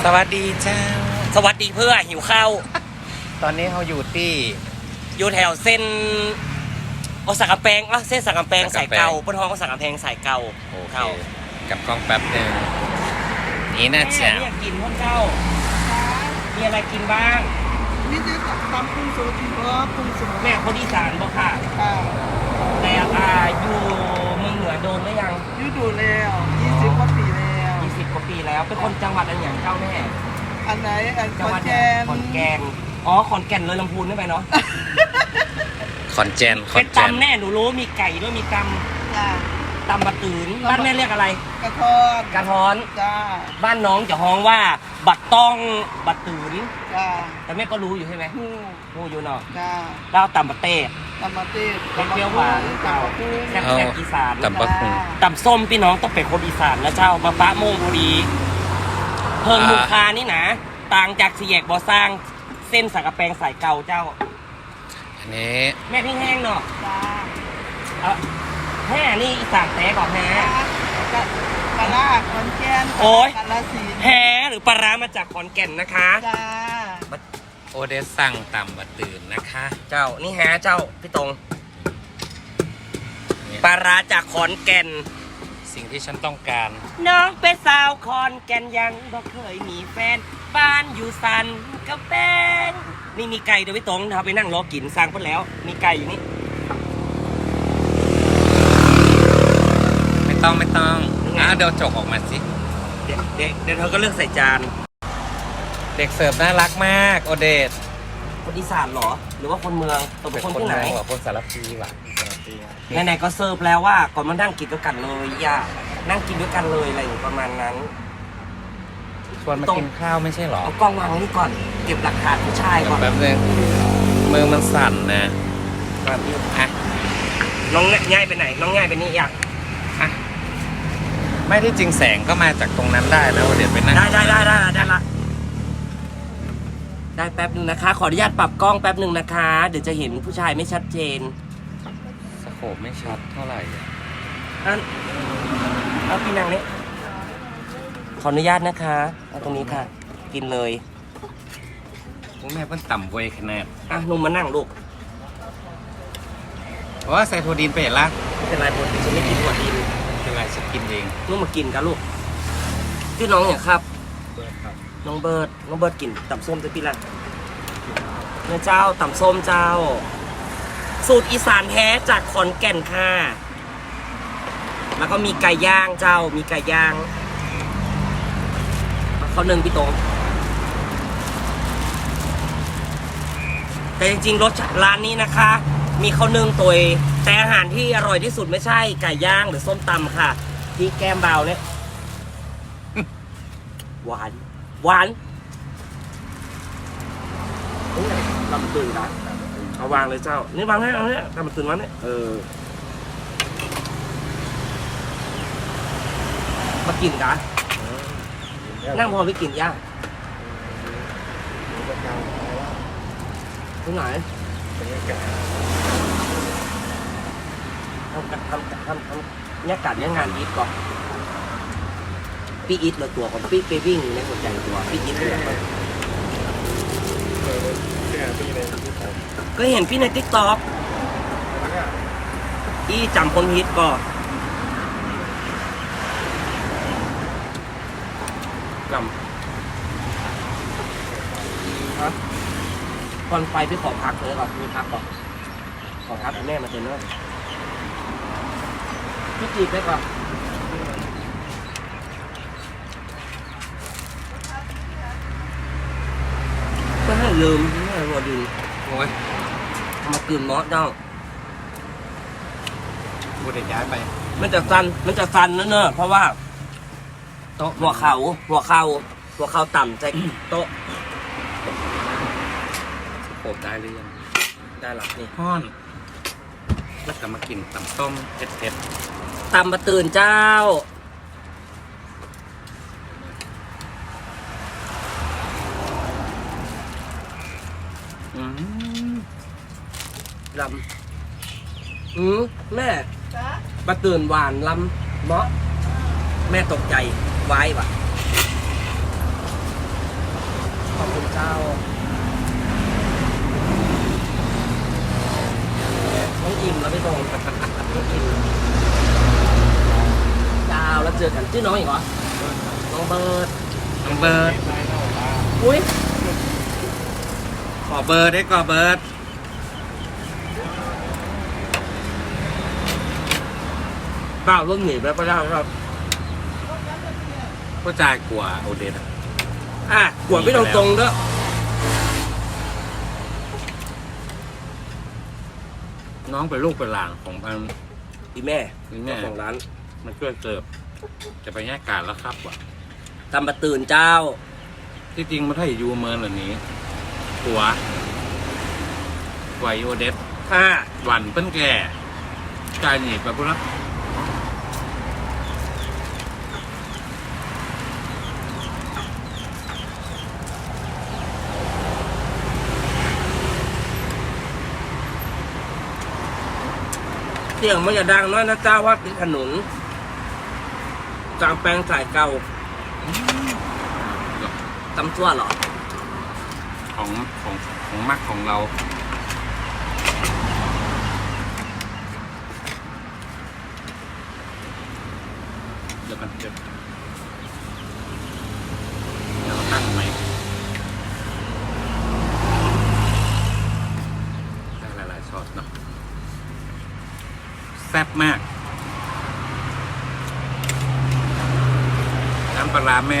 สวัสดีเจ้า สวัสดีเพื่อหิวข้าว ตอนนี้เราอยู่ที่อยู่แถวเส้นโอสักกำแพงอะเส้นสักกำแพงสัสากยกำแพงเก่าปนท้องก็สักกำแพงสายเก่าโอเคเก่ากับกล้องแป๊บหนึ่งนี่แม่นะจ๊ะเนี่ยกินพวกเจ้า มีอะไรกินบ้าง นี่จะตำกุ้งสุกหรือว่ากุ้งสุกแม่คนอีสานบ่ค่ะ ค่ะแต่อ่าอยู่เมืองเหนือโดนหรือยัง อยูดูแล้ว20กว่าปีแล้ว 20กว่าปีแล้ว เป็นคนจังหวัดอันอย่างเจ้าแม่อันไหนอันจัขงอหวัดนแกนขอนแก่นอ๋อขอนแก่นเลยลำพูนได้ไหมเนาะขอนแจนขอเป็นนแจนตำแน่หนูรู้มีไก่ด้วยมีตจ้าำตำบะตืนบ้านแม่เรียกอะไร กระทอนกระท้อน จ้าบ้านน้องจะฮ้องว่า บัดต้องบัดตืนจ้าแต่แม่ก็รู้อยู่ใช่ไหมฮู้รู้อยู่เนาะจ้าเล่าตำบะเต้ตำมาตีเป็นเปรี้ยวหวานตำมาตีแซ่บแซ่บอีสานตำบักหุ่งตำส้มพี่น้องต้องเป็นคนอีสานนะเจ้ามาฟ้าโมงพอดี เพิงมุคานี่นะต่างจากสี่แยกบ่อสร้างเส้นสักกะแปงสายเก่าเจ้า อันนี้แม่พี่แห้งเนาะจ้าเอาแห่นี่อีสานแต้ก่อนแห่กะกะลาขอนแก่นโอ๊ยกะลาสีนแห่หรือปลาร้ามาจากขอนแก่นนะคะ จ้าโอเดสสั่งตำบัดตื่นนะคะ เจ้านี่แห่เจ้าพี่ตรงปลาร้าจากขอนแก่น สิ่งที่ฉันต้องการ น้องเป็นสาวคอน แก่นยังบ่เคยมีแฟน บ้านอยู่สันกับแป้งนี่มีไก่เดี๋ยวพี่ตรงเราไปนั่งรอกินสั่งเพิ่นแล้ว มีไก่อยู่นี่ไม่ต้องไม่ต้องอะเดี๋ยวจกออกมาสิเดี๋ยวเดี๋ยวเดี๋ยวเธอก็เลือกใส่จานเด็กเสิร์ฟน่ารักมากโอเดสคนอีสานเหรอ หรือว่าคนเมืองตกเป็นคนที่ไหนเมืองว่ะคนสารพีว่ะไหนๆก็เสิร์ฟแล้วว่าก่อนมานั่งกินด้วยกันเลยอย่านั่งกินด้วยกันเลยอะไรอย่างประมาณนั้น ชวนมากินข้าวไม่ใช่เหรอ เอากล้องวางนี่ก่อน เก็บหลักฐานผู้ชายก่อนแป๊บนึงมือมันสั่นนะแบบนี้อะน้องง่ายไปไหน น้องง่ายไปนี่อยากไม่ที่จริงแสงก็มาจากตรงนั้นได้นะโอเดสไปนั่งได้ได้ได้ได้ได้ละได้แป๊บหนึ่งนะคะ ขออนุญาตปรับกล้องแป๊บหนึ่งนะคะ เดี๋ยวจะเห็นผู้ชายไม่ชัดเจนสโคปไม่ชัดเท่าไหร่อะอันเอาพี่นางนี้ ขออนุญาตนะคะเอาตรงนี้ค่ะ กินเลยโอ้แม่เพิ่นต่ำเวยขนาดอะหนุ่มมานั่งลูกเพราะว่าไซโทดีนไปเห็นละไม่เป็นไรปกติฉันไม่กินหัวดินเป็นไรฉันกินเองนุ่มมากินกันลูกชื่อน้องเนี่ยครับน้องเบิร์ดน้องเบิร์ดกินตำส้มจะพี่ละเนื้อเจ้าตำส้มเจ้า สูตรอีสานแท้จากขอนแก่นค่ะ แล้วก็มีไก่ย่างเจ้า มีไก่ย่าง เขาวหนึ่งพี่ตรงแต่จริงๆรสชาติร้านนี้นะคะ มีข้าวนึ่งตัวเองแต่อาหารที่อร่อยที่สุดไม่ใช่ไก่ย่างหรือส้มตำค่ะที่แก้มเบาเนี่ยหวาน หวานนี่ไงลำตื่นนะเอาวางเลยเจ้า นี่วางให้เอาเนี่ยลำตื่นวางเนี่ยเออมากินกัน นั่งพอไปกินย่างที่ไหนทำทำทำทำเนี่ยกัดเนี่ยงานอีทก่อนพี่อีทเลยตัวก่อนพี่ไปวิ่งในหัวใจตัวพี่อีทเลยก่อนก็เห็นพี่ในทิกตอกอีจำคนฮิตก่อนจำฮะ ก่อนไปพี่ขอพักเลยก่อนมีพักก่อนขอพักให้แม่มาเจอเนอะพี่จีบได้ก่อนก็ให้ลืมไม่ให้วัวดินโอ้ยมากลืนมอสเจ้าโอเดสย้ายไป มันจะฟันมันจะฟันนะเนอะเพราะว่า โต๊ะหัวเขาหัวเข่าหัวเข่าต่ำใจโต๊ะ สโคปได้หรือยังได้หรอนี่ห้อน แล้วก็มากินตำส้มเผ็ดตำมาตื่นเจ้าๆอืมลำอืมแม่จ้ามาตื่นหวานลำเมาะแม่ตกใจไว้ว่ะจ้าต้องอิ่มแล้วพี่ ตรงต้องอิ่มเจ้าแล้วเจอกันชื่อน้องอีกเหรอน้องเบิร์ดน้องเบิร์ดอุ้ยขอเบอร์ได้ก่อเบิร์ดเปล่ารุ่นหนีไปก็ได้ครับผู้ชายกลัวโอเดตอะอะกวดพี่ตรงตรงๆด้วย น้องเป็นลูกเป็นหลานของพัน อีแม่อีแม่ เจ้าของร้านมาช่วยเสิร์ฟจะไปแยกการแล้วครับว่ะตำบะตื่นเจ้า ที่จริงมันถ้าอยู่เมินเหล่านี้หัวไหวโอเดตค่ะ หวันเปิ้นแก่กายหนีไปพุ่นละ สียงมันจะดังน้อยนะเจ้าว่าติดถนนกลางแปลงสายเก่าตำตัวหรอ ของของของมักของเรา เดี๋ยวกันเดี๋ยวเดี๋ยวเราตั้งไหมได้หลายๆช็อตเนาะแซ่บมาก น้ำปลาร้าแม่